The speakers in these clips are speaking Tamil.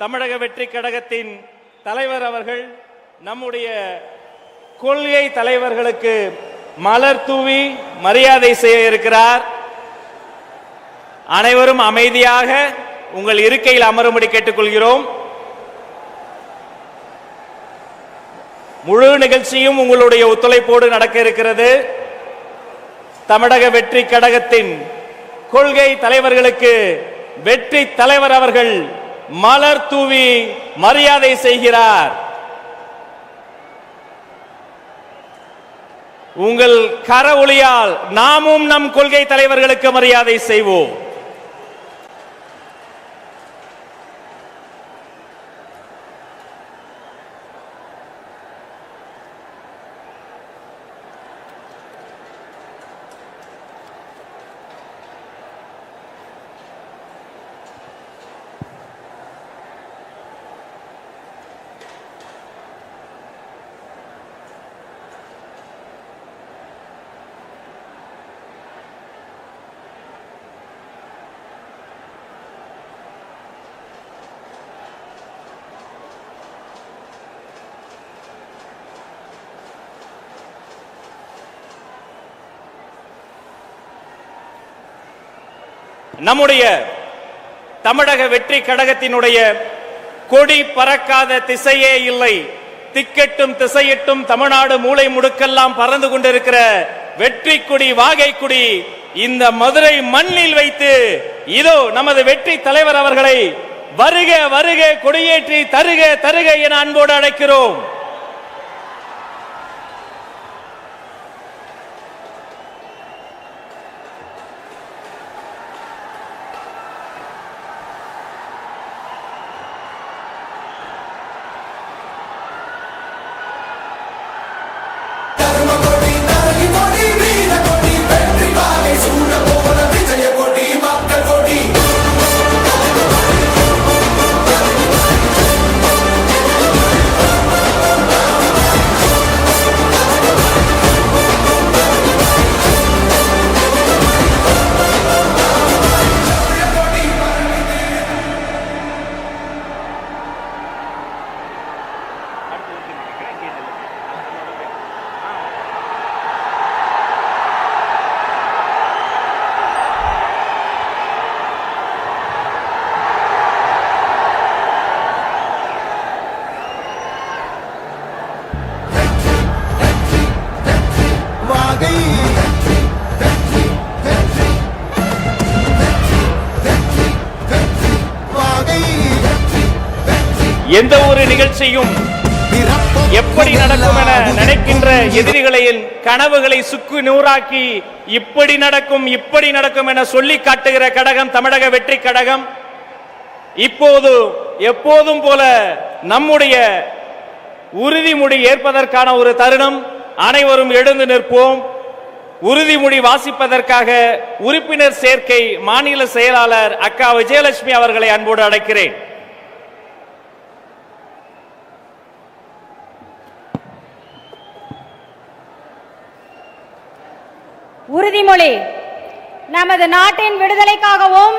தமிழக வெற்றி கழகத்தின் தலைவர் அவர்கள் நம்முடைய கொள்கை தலைவர்களுக்கு மலர் தூவி மரியாதை செய்ய இருக்கிறார். அனைவரும் அமைதியாக உங்கள் இருக்கையில் அமரும்படி கேட்டுக்கொள்கிறோம். முழு நிகழ்ச்சியும் உங்களுடைய ஒத்துழைப்போடு நடக்க இருக்கிறது. தமிழக வெற்றி கழகத்தின் கொள்கை தலைவர்களுக்கு வெற்றி தலைவர் அவர்கள் மலர் தூவி மரியாதை செய்கிறார். உங்கள் கர ஒளியால் நாமும் நம் கொள்கை தலைவர்களுக்கு மரியாதை செய்வோம். நம்முடைய தமிழக வெற்றி கழகத்தினுடைய கொடி பறக்காத திசையே இல்லை. திக்கெட்டும் திசையிட்டும் தமிழ்நாடு மூளை முடுக்கெல்லாம் பறந்து கொண்டிருக்கிற வெற்றி குடி வாகை குடி இந்த மதுரை மண்ணில் வைத்து இதோ நமது வெற்றி தலைவர் அவர்களை வருக வருக கொடியேற்றி தருக தருக என அன்போடு அழைக்கிறோம். எந்த ஒரு நிகழ்ச்சியும் எப்படி நடக்கும் என நினைக்கின்ற எதிரிகளையில் கனவுகளை சுக்கு நூறாக்கி இப்படி நடக்கும் இப்படி நடக்கும் என சொல்லி காட்டுகிற கடகம் தமிழக வெற்றி கடகம். இப்போது எப்போதும் போல நம்முடைய உறுதிமொழி ஏற்பதற்கான ஒரு தருணம். அனைவரும் எழுந்து நிற்போம். உறுதிமொழி வாசிப்பதற்காக உறுப்பினர் சேர்க்கை மாநில செயலாளர் அக்கா விஜயலட்சுமி அவர்களை அன்போடு அழைக்கிறேன். உறுதிமொழி. நமது நாட்டின் விடுதலைக்காகவும்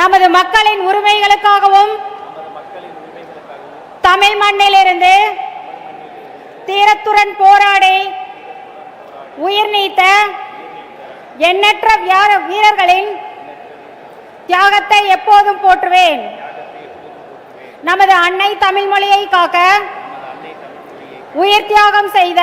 நமது மக்களின் உரிமைகளுக்காகவும் தமிழ் மண்ணிலிருந்து தீரத்துடன் போராடி உயிர் நீத்த எண்ணற்ற வீரர்களின் தியாகத்தை எப்போதும் போற்றுவேன். நமது அன்னை தமிழ் மொழியை காக்க உயிர் தியாகம் செய்த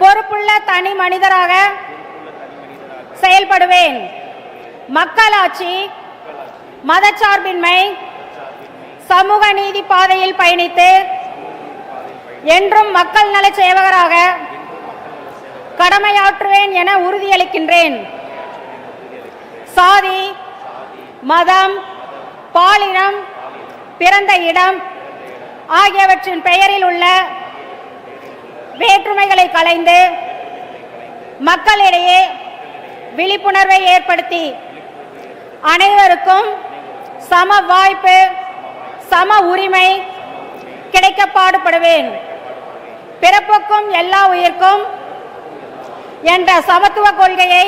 பொறுப்புள்ள தனி மனிதராக செயல்படுவேன். மக்களாட்சி மதச்சார்பின்மை சமூக நீதி பாதையில் பயணித்து என்றும் மக்கள் நல சேவகராக கடமையாற்றுவேன் என உறுதியளிக்கின்றேன். சாதி மதம் பாலினம் பிறந்த இடம் ஆகியவற்றின் பெயரில் உள்ள வேற்றுமைகளை களைந்து மக்களிடையே விழிப்புணர்வை ஏற்படுத்தி அனைவருக்கும் சம வாய்ப்பு சம உரிமை கிடைக்க பாடுபடுவேன். பிறப்புக்கும் எல்லா உயிர்க்கும் என்ற சமத்துவ கொள்கையை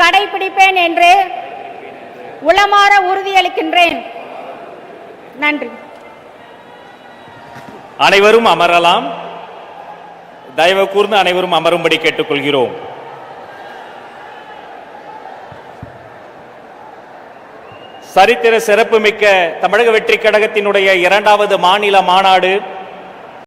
கடைபிடிப்பேன் என்று உளமாற உறுதியளிக்கின்றேன். நன்றி. அனைவரும் அமரலாம். தயவு கூர்ந்து அனைவரும் அமரும்படி கேட்டுக்கொள்கிறோம். சரித்திர சிறப்புமிக்க தமிழக வெற்றி கழகத்தினுடைய இரண்டாவது மாநில மாநாடு